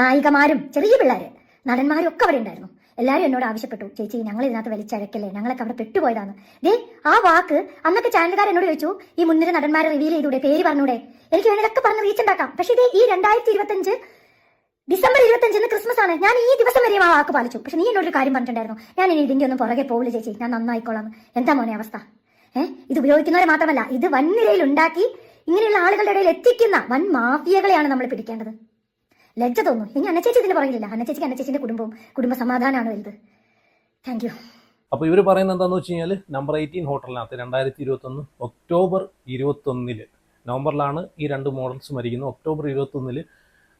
നായികമാരും ചെറിയ പിള്ളേർ നടന്മാരും ഒക്കെ അവിടെ ഉണ്ടായിരുന്നു. എല്ലാവരും എന്നോട് ആവശ്യപ്പെട്ടു. ചേച്ചി ഞങ്ങൾ ഇതിനകത്ത് വലിച്ചഴക്കല്ലേ? ഞങ്ങളൊക്കെ അവിടെ പെട്ടുപോയതാണ്. ദേ ആ വാക്ക് അന്നൊക്കെ ചാനലുകാർ എന്നോട് ചോദിച്ചു ഈ മുൻനിര നടന്മാരെ റിവീൽ ചെയ്തൂടെ? പേര് പറഞ്ഞൂടെ? എനിക്ക് വേണതൊക്കെ പറഞ്ഞ് റീച്ച് ഉണ്ടാക്കാം. പക്ഷേ ഇത് ഈ രണ്ടായിരത്തി ഇരുപത്തഞ്ച് ഡിസംബർ ഇരുപത്തഞ്ചിന് ക്രിസ്മസ് ആണ്. ഞാൻ ഈ ദിവസം വരെയും ആ വാക്ക് പാലിച്ചു. പക്ഷെ നീ എന്നോട് ഒരു കാര്യം പറഞ്ഞിട്ടുണ്ടായിരുന്നു. ഞാൻ ഇനി ഇതിന്റെ ഒന്നും പുറകെ പോവില്ല ചേച്ചി. ഞാൻ നന്നായിക്കോളാം. എന്താ മോനെ അവസ്ഥ? ഏഹ് ഇത് ഉപയോഗിക്കുന്നവരെ മാത്രമല്ല ഇത് വൻ നിരയിൽ ഉണ്ടാക്കി ഇങ്ങനെയുള്ള ആളുകളുടെ ഇടയിൽ എത്തിക്കുന്ന വൻ മാഫിയകളെയാണ് നമ്മൾ പിടിക്കേണ്ടത്. ലജ്ജ തോന്നുന്നു ഇനി അന്നച്ചേച്ചി ഇതിന് പറയില്ല അന്നച്ചേച്ചിക്ക് അന്നച്ചേച്ചിന്റെ കുടുംബവും കുടുംബ സമാധാനമാണ് വലുത്. താങ്ക് യു അപ്പോൾ ഇവർ പറയുന്നത് എന്താണെന്ന് വെച്ച് കഴിഞ്ഞാൽ നമ്പർ എയ്റ്റീൻ ഹോട്ടലിനകത്ത് രണ്ടായിരത്തി ഇരുപത്തൊന്ന് ഒക്ടോബർ ഇരുപത്തൊന്നിൽ. നവംബറിലാണ് ഈ രണ്ട് മോഡൽസ് മരിക്കുന്നത്. ഒക്ടോബർ ഇരുപത്തൊന്നിൽ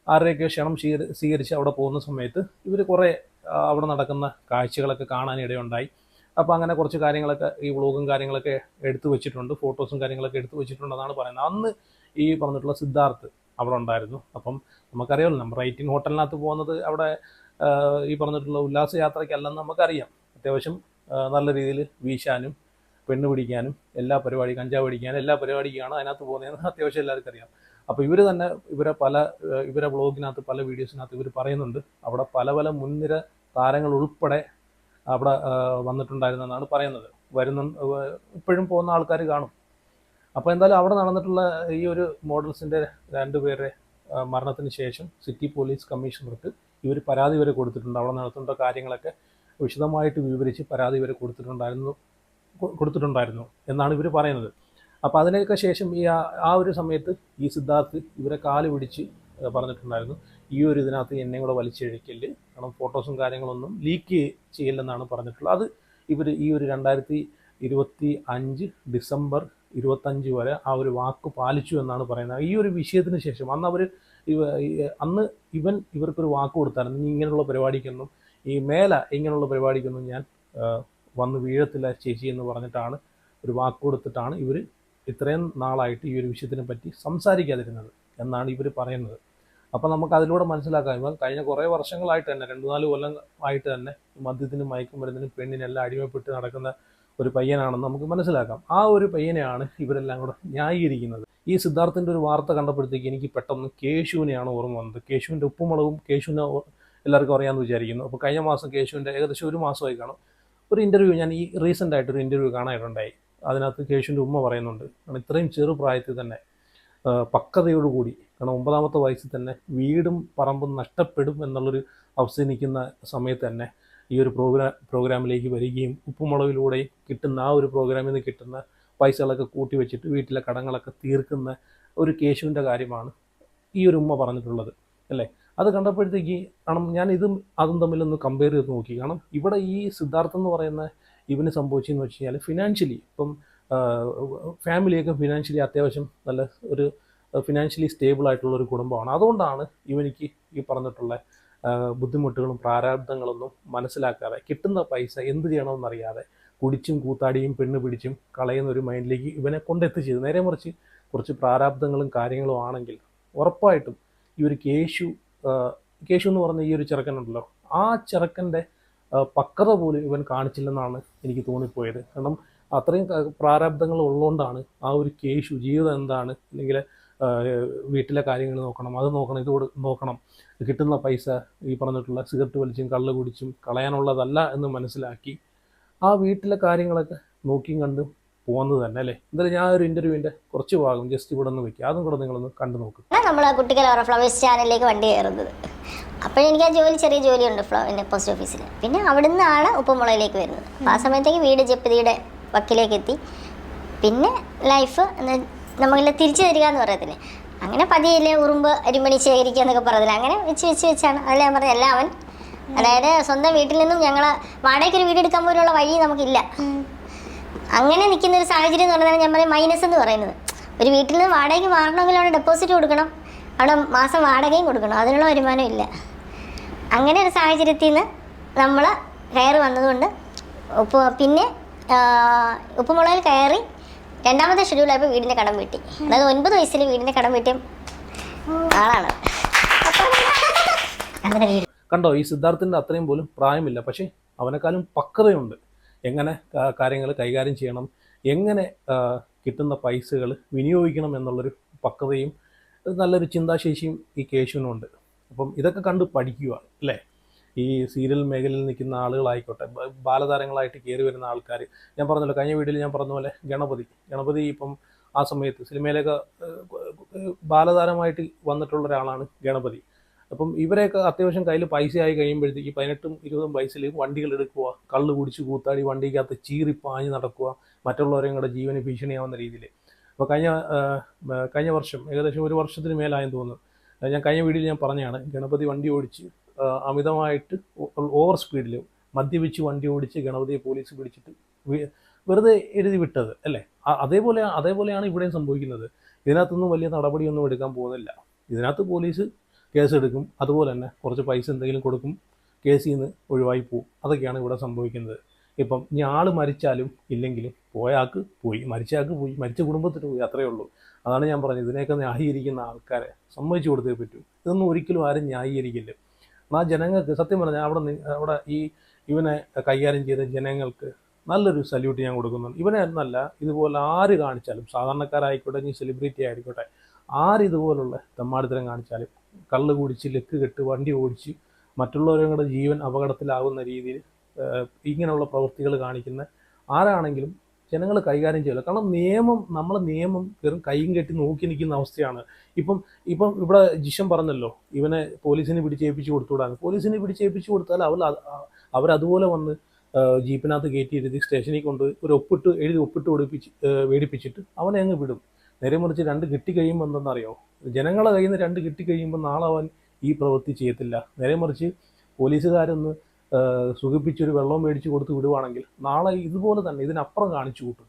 ആരുടെയൊക്കെ ക്ഷണം സ്വീകരി സ്വീകരിച്ച് അവിടെ പോകുന്ന സമയത്ത് ഇവർ കുറേ അവിടെ നടക്കുന്ന കാഴ്ചകളൊക്കെ കാണാനിടയുണ്ടായി അപ്പോൾ അങ്ങനെ കുറച്ച് കാര്യങ്ങളൊക്കെ ഈ വ്ളോഗും കാര്യങ്ങളൊക്കെ എടുത്തു വെച്ചിട്ടുണ്ട്. ഫോട്ടോസും കാര്യങ്ങളൊക്കെ എടുത്തു വെച്ചിട്ടുണ്ടെന്നാണ് പറയുന്നത്. അന്ന് ഈ പറഞ്ഞിട്ടുള്ള സിദ്ധാർത്ഥ് അവിടെ ഉണ്ടായിരുന്നു. അപ്പം നമുക്കറിയാമല്ലോ നമ്മൾ റൈറ്റിംഗ് ഹോട്ടലിനകത്ത് പോകുന്നത് അവിടെ ഈ പറഞ്ഞിട്ടുള്ള ഉല്ലാസയാത്രയ്ക്കല്ലെന്ന് നമുക്കറിയാം. അത്യാവശ്യം നല്ല രീതിയിൽ വീശാനും പെണ്ണ് പിടിക്കാനും എല്ലാ പരിപാടി കഞ്ചാവ് പിടിക്കാനും എല്ലാ പരിപാടിക്കാണ് അതിനകത്ത് പോകുന്നതെന്ന് അത്യാവശ്യം എല്ലാവർക്കും അറിയാം അപ്പോൾ ഇവർ തന്നെ ഇവരെ പല ഇവരെ ബ്ലോഗിനകത്ത് പല വീഡിയോസിനകത്ത് ഇവർ പറയുന്നുണ്ട്. അവിടെ പല പല മുൻനിര താരങ്ങൾ ഉൾപ്പെടെ അവിടെ വന്നിട്ടുണ്ടായിരുന്നെന്നാണ് പറയുന്നത്. വരുന്നു ഇപ്പോഴും പോകുന്ന ആൾക്കാർ കാണും. അപ്പോൾ എന്തായാലും അവിടെ നടന്നിട്ടുള്ള ഈ ഒരു മോഡൽസിന്റെ രണ്ടുപേരെ മരണത്തിന് ശേഷം സിറ്റി പോലീസ് കമ്മീഷണർക്ക് ഇവർ പരാതി വരെ കൊടുത്തിട്ടുണ്ട്. അവിടെ നടത്തേണ്ട കാര്യങ്ങളൊക്കെ വിശദമായിട്ട് വിവരിച്ച് പരാതി വരെ കൊടുത്തിട്ടുണ്ടായിരുന്നു കൊടുത്തിട്ടുണ്ടായിരുന്നു എന്നാണ് ഇവർ പറയുന്നത്. അപ്പോൾ അതിനൊക്കെ ശേഷം ഈ ആ ഒരു സമയത്ത് ഈ സിദ്ധാർത്ഥ് ഇവരെ കാൽ പിടിച്ച് പറഞ്ഞിട്ടുണ്ടായിരുന്നു ഈ ഒരു ഇതിനകത്ത് എന്നെ കൂടെ വലിച്ചെഴുക്കൽ കാരണം ഫോട്ടോസും കാര്യങ്ങളൊന്നും ലീക്ക് ചെയ്യില്ലെന്നാണ് പറഞ്ഞിട്ടുള്ളത്. അത് ഇവർ ഈ ഒരു രണ്ടായിരത്തി ഇരുപത്തി അഞ്ച് ഡിസംബർ ഇരുപത്തഞ്ച് വരെ ആ ഒരു വാക്ക് പാലിച്ചു എന്നാണ് പറയുന്നത്. ഈ ഒരു വിഷയത്തിന് ശേഷം അന്ന് അവർ അന്ന് ഇവൻ ഇവർക്കൊരു വാക്ക് കൊടുത്തായിരുന്നു "നീ ഇങ്ങനെയുള്ള പരിപാടിക്കൊന്നും ഈ മേല ഇങ്ങനെയുള്ള പരിപാടിക്കൊന്നും ഞാൻ വന്ന് വീഴത്തില്ല ചേച്ചി എന്ന് പറഞ്ഞിട്ടാണ് ഒരു വാക്ക് കൊടുത്തിട്ടാണ് ഇവർ ഇത്രയും നാളായിട്ട് ഈ ഒരു വിഷയത്തിനെ പറ്റി സംസാരിക്കാതിരുന്നത് എന്നാണ് ഇവർ പറയുന്നത്. അപ്പോൾ നമുക്ക് അതിലൂടെ മനസ്സിലാക്കാം. ഇവൻ കഴിഞ്ഞ കുറേ വർഷങ്ങളായിട്ട് തന്നെ രണ്ട് നാല് കൊല്ലം ആയിട്ട് തന്നെ മദ്യത്തിനും മയക്കുമരുന്നിനും പെണ്ണിനെല്ലാം അടിമപ്പെട്ട് നടക്കുന്ന ഒരു പയ്യനാണെന്ന് നമുക്ക് മനസ്സിലാക്കാം. ആ ഒരു പയ്യനെയാണ് ഇവരെല്ലാം കൂടെ ന്യായീകരിക്കുന്നത്. ഈ സിദ്ധാർത്ഥിന്റെ ഒരു വാർത്ത കണ്ടപ്പോഴത്തേക്ക് എനിക്ക് പെട്ടെന്ന് കേശുവിനെയാണ് ഓർമ്മ വന്നത്. കേശുവിന്റെ ഉപ്പുമുളകും കേശുവിനെ എല്ലാവർക്കും അറിയാമെന്ന് വിചാരിക്കുന്നു. അപ്പോൾ കഴിഞ്ഞ മാസം കേശുവിന്റെ ഏകദേശം ഒരു മാസമായി കാണും. ഒരു ഇന്റർവ്യൂ ഞാൻ ഈ റീസെന്റ് ആയിട്ട് ഒരു ഇന്റർവ്യൂ കാണാനുണ്ടായി അതിനകത്ത് കേശുവിന്റെ ഉമ്മ പറയുന്നുണ്ട്. കാരണം ഇത്രയും ചെറുപ്രായത്തിൽ തന്നെ പക്വതയോടുകൂടി കാരണം ഒമ്പതാമത്തെ വയസ്സിൽ തന്നെ വീടും പറമ്പും നഷ്ടപ്പെടും എന്നുള്ളൊരു അവസ്ഥ നിൽക്കുന്ന സമയത്ത് തന്നെ ഈ ഒരു പ്രോഗ്രാം പ്രോഗ്രാമിലേക്ക് വരികയും ഉപ്പുമുളകിലൂടെ കിട്ടുന്ന ആ ഒരു പ്രോഗ്രാമിൽ നിന്ന് കിട്ടുന്ന പൈസകളൊക്കെ കൂട്ടി വെച്ചിട്ട് വീട്ടിലെ കടങ്ങളൊക്കെ തീർക്കുന്ന ഒരു കേശുവിന്റെ കാര്യമാണ് ഈ ഒരു ഉമ്മ പറഞ്ഞിട്ടുള്ളത് അല്ലേ? അത് കണ്ടപ്പോഴത്തേക്ക് കാരണം ഞാൻ ഇതും അതും തമ്മിലൊന്ന് കമ്പയർ ചെയ്ത് നോക്കി. കാരണം ഇവിടെ ഈ സിദ്ധാർത്ഥം എന്ന് പറയുന്ന ഇവന് സംഭവിച്ചതെന്ന് വെച്ച് കഴിഞ്ഞാൽ ഫിനാൻഷ്യലി ഇപ്പം ഫാമിലിയൊക്കെ ഫിനാൻഷ്യലി അത്യാവശ്യം നല്ല ഒരു ഫിനാൻഷ്യലി സ്റ്റേബിൾ ആയിട്ടുള്ള ഒരു കുടുംബമാണ്. അതുകൊണ്ടാണ് ഇവനിക്ക് ഈ പറഞ്ഞിട്ടുള്ള ബുദ്ധിമുട്ടുകളും പ്രാരാബ്ദങ്ങളൊന്നും മനസ്സിലാക്കാതെ കിട്ടുന്ന പൈസ എന്ത് ചെയ്യണമെന്നറിയാതെ കുടിച്ചും കൂത്താടിയും പെണ്ണ് പിടിച്ചും കളയുന്ന ഒരു മൈൻഡിലേക്ക് ഇവനെ കൊണ്ടെത്തിച്ചത്. നേരെ മറിച്ച് കുറച്ച് പ്രാരാബ്ദങ്ങളും കാര്യങ്ങളും ആണെങ്കിൽ ഉറപ്പായിട്ടും ഈ ഒരു കേശു കേശു എന്ന് പറഞ്ഞ ഈ ഒരു ചെറുക്കനുണ്ടല്ലോ ആ ചെറുക്കന്റെ പക്വത പോലും ഇവൻ കാണിച്ചില്ലെന്നാണ് എനിക്ക് തോന്നിപ്പോയത്. കാരണം അത്രയും പ്രാരാബ്ധങ്ങൾ ഉള്ളതുകൊണ്ടാണ് ആ ഒരു കേശു ജീവിതം എന്താണ് അല്ലെങ്കിൽ വീട്ടിലെ കാര്യങ്ങൾ നോക്കണം അത് നോക്കണം ഇത് നോക്കണം. കിട്ടുന്ന പൈസ ഈ പറഞ്ഞിട്ടുള്ള സിഗരറ്റ് വലിച്ചും കള്ള് കുടിച്ചും കളയാനുള്ളതല്ല എന്ന് മനസ്സിലാക്കി ആ വീട്ടിലെ കാര്യങ്ങളൊക്കെ നോക്കിയും കണ്ടും പോകുന്നത് തന്നെ അല്ലേ? എന്തായാലും ഞാൻ ഒരു ഇന്റർവ്യൂവിന്റെ കുറച്ച് ഭാഗം ജസ്റ്റ് ഇവിടെ നിന്ന് വെക്കുക അതും കൂടെ നിങ്ങളൊന്ന് കണ്ടു നോക്കുക നമ്മൾ ആ കുട്ടികൾ ഫ്ലവേഴ്സ് ചാനലിലേക്ക് വണ്ടി കയറുന്നത്. അപ്പോൾ എനിക്ക് ആ ജോലി ചെറിയ ജോലിയുണ്ട് ഫ്ലോവിന്റെ പോസ്റ്റ് ഓഫീസിൽ പിന്നെ അവിടുന്നാണ് ഉപ്പുമുളയിലേക്ക് വരുന്നത്. അപ്പോൾ ആ സമയത്തേക്ക് വീട് ജപ്തിയുടെ വക്കിലേക്ക് എത്തി. പിന്നെ ലൈഫ് നമ്മളെ തിരിച്ചു തരിക എന്ന് പറയത്തില്ലേ? അങ്ങനെ പതിയില്ലേ ഉറുമ്പ് അരിമണി ശേഖരിക്കുക എന്നൊക്കെ പറഞ്ഞില്ല? അങ്ങനെ വെച്ച് വെച്ച് വെച്ചാണ്. അതിൽ ഞാൻ പറഞ്ഞത്? എല്ലാം അവൻ. അതായത് സ്വന്തം വീട്ടിൽ നിന്നും ഞങ്ങൾ വാടകയ്ക്ക് ഒരു വീട് എടുക്കാൻ പോലുള്ള വഴി നമുക്കില്ല. അങ്ങനെ നിൽക്കുന്ന ഒരു സാഹചര്യം എന്ന് പറഞ്ഞാൽ ഞാൻ പറയും മൈനസ് എന്ന് പറയുന്നത്. ഒരു വീട്ടിൽ നിന്ന് വാടകയ്ക്ക് മാറണമെങ്കിൽ അവിടെ ഡെപ്പോസിറ്റ് കൊടുക്കണം. അവിടെ മാസം വാടകയും കൊടുക്കണം. അതിനുള്ള വരുമാനം ഇല്ല. അങ്ങനെ ഒരു സാഹചര്യത്തിൽ നിന്ന് നമ്മൾ കയറി വന്നതുകൊണ്ട് ഉപ്പ് പിന്നെ ഉപ്പുമുളകിൽ കയറി രണ്ടാമത്തെ ഷെഡ്യൂളായപ്പോൾ വീടിന്റെ കടം വീട്ടി. അതായത് ഒൻപത് വയസ്സിൽ വീടിന്റെ കടം വീട്ടിയ ആളാണ്. കണ്ടോ ഈ സിദ്ധാർത്ഥിന്റെ അത്രയും പോലും പ്രായമില്ല. പക്ഷേ അവനെക്കാളും പക്വതയുണ്ട്. എങ്ങനെ കാര്യങ്ങൾ കൈകാര്യം ചെയ്യണം എങ്ങനെ കിട്ടുന്ന പൈസകൾ വിനിയോഗിക്കണം എന്നുള്ളൊരു പക്വതയും നല്ലൊരു ചിന്താശേഷിയും ഈ കേശുവിനുണ്ട്. അപ്പം ഇതൊക്കെ കണ്ട് പഠിക്കുക അല്ലേ? ഈ സീരിയൽ മേഖലയിൽ നിൽക്കുന്ന ആളുകളായിക്കോട്ടെ ബാലതാരങ്ങളായിട്ട് കയറി വരുന്ന ആൾക്കാർ ഞാൻ പറഞ്ഞല്ലോ കഴിഞ്ഞ വീഡിയോയിൽ ഞാൻ പറഞ്ഞ പോലെ ഗണപതി. ഗണപതി ഇപ്പം ആ സമയത്ത് സിനിമയിലൊക്കെ ബാലതാരമായിട്ട് വന്നിട്ടുള്ള ഒരാളാണ് ഗണപതി. അപ്പം ഇവരെയൊക്കെ അത്യാവശ്യം കയ്യിൽ പൈസ ആയി കഴിയുമ്പോഴത്തേക്ക് പതിനെട്ടും ഇരുപതും വയസ്സിൽ വണ്ടികൾ എടുക്കുക കള്ള് കുടിച്ച് കൂത്താടി വണ്ടിക്കകത്ത് ചീറി പാഞ്ഞ് നടക്കുക മറ്റുള്ളവരെയും കൂടെ ജീവന് ഭീഷണിയാവുന്ന രീതിയിൽ അപ്പോൾ കഴിഞ്ഞ കഴിഞ്ഞ വർഷം ഏകദേശം ഒരു വർഷത്തിന് മേലായെന്ന് തോന്നുന്നു. ഞാൻ കഴിഞ്ഞ വീഡിയോയിൽ ഞാൻ പറഞ്ഞതാണ് ഗണപതി വണ്ടി ഓടിച്ച് അമിതമായിട്ട് ഓവർ സ്പീഡിൽ മദ്യപിച്ച് വണ്ടി ഓടിച്ച് ഗണപതിയെ പോലീസ് പിടിച്ചിട്ട് വെറുതെ എഴുതി വിട്ടത് അല്ലേ? അതേപോലെ അതേപോലെയാണ് ഇവിടെയും സംഭവിക്കുന്നത്. ഇതിനകത്തൊന്നും വലിയ നടപടിയൊന്നും എടുക്കാൻ പോകുന്നില്ല. ഇതിനകത്ത് പോലീസ് കേസെടുക്കും. അതുപോലെ തന്നെ കുറച്ച് പൈസ എന്തെങ്കിലും കൊടുക്കും കേസിൽ നിന്ന് ഒഴിവായി പോകും അതൊക്കെയാണ് ഇവിടെ സംഭവിക്കുന്നത്. ഇപ്പം ഇനി ആൾ മരിച്ചാലും ഇല്ലെങ്കിലും പോയാൾക്ക് പോയി മരിച്ചയാൾക്ക് പോയി മരിച്ച കുടുംബത്തിന് പോയി അത്രയേ ഉള്ളൂ. അതാണ് ഞാൻ പറഞ്ഞത്. ഇതിനെയൊക്കെ ന്യായീകരിക്കുന്ന ആൾക്കാരെ സമ്മതിച്ചു കൊടുത്തേ പറ്റൂ. ഇതൊന്നും ഒരിക്കലും ആരും ന്യായീകരിക്കില്ല. എന്നാൽ ജനങ്ങൾക്ക് സത്യം പറഞ്ഞാൽ അവിടെ അവിടെ ഈ ഇവനെ കൈകാര്യം ചെയ്ത ജനങ്ങൾക്ക് നല്ലൊരു സല്യൂട്ട് ഞാൻ കൊടുക്കുന്നുണ്ട്. ഇവനെ എന്നല്ല ഇതുപോലെ ആര് കാണിച്ചാലും സാധാരണക്കാരായിക്കോട്ടെ ഇനി സെലിബ്രിറ്റി ആയിക്കോട്ടെ ആര് ഇതുപോലുള്ള തെമ്മാടിത്തരം കാണിച്ചാലും കള്ള് കുടിച്ച് ലെക്ക് കെട്ട് വണ്ടി ഓടിച്ച് മറ്റുള്ളവരുടെ ജീവൻ അപകടത്തിലാകുന്ന രീതിയിൽ ഇങ്ങനെയുള്ള പ്രവൃത്തികൾ കാണിക്കുന്ന ആരാണെങ്കിലും ജനങ്ങൾ കൈകാര്യം ചെയ്യില്ല കാരണം നിയമം നമ്മൾ നിയമം വെറും കൈയും കെട്ടി നോക്കി നിൽക്കുന്ന അവസ്ഥയാണ്. ഇപ്പം ഇപ്പം ഇവിടെ ജിഷൻ പറഞ്ഞല്ലോ ഇവനെ പോലീസിന് പിടിച്ചേൽപ്പിച്ച് പോലീസിനെ പോലീസിന് പിടിച്ചേൽപ്പിച്ച് കൊടുത്താൽ അവർ അവരതുപോലെ വന്ന് ജീപ്പിനകത്ത് കയറ്റി ഇരുത്തി സ്റ്റേഷനിൽ കൊണ്ട് ഒരു ഒപ്പിട്ട് എഴുതി ഒപ്പിട്ട് ഓടിപ്പിച്ച് വേടിപ്പിച്ചിട്ട് അവനെ അങ്ങ് വിടും. നേരെ മറിച്ച് രണ്ട് കിട്ടിക്കഴിയുമ്പോൾ എന്തെന്നറിയോ? ജനങ്ങളെ കയ്യിൽ നിന്ന് രണ്ട് കിട്ടിക്കഴിയുമ്പോൾ നാളെ അവൻ ഈ പ്രവൃത്തി ചെയ്യത്തില്ല. നേരെ മറിച്ച് പോലീസുകാരൊന്ന് സുഖിപ്പിച്ചൊരു വെള്ളം മേടിച്ച് കൊടുത്ത് വിടുവാണെങ്കിൽ നാളെ ഇതുപോലെ തന്നെ ഇതിനപ്പുറം കാണിച്ചു കൂട്ടും.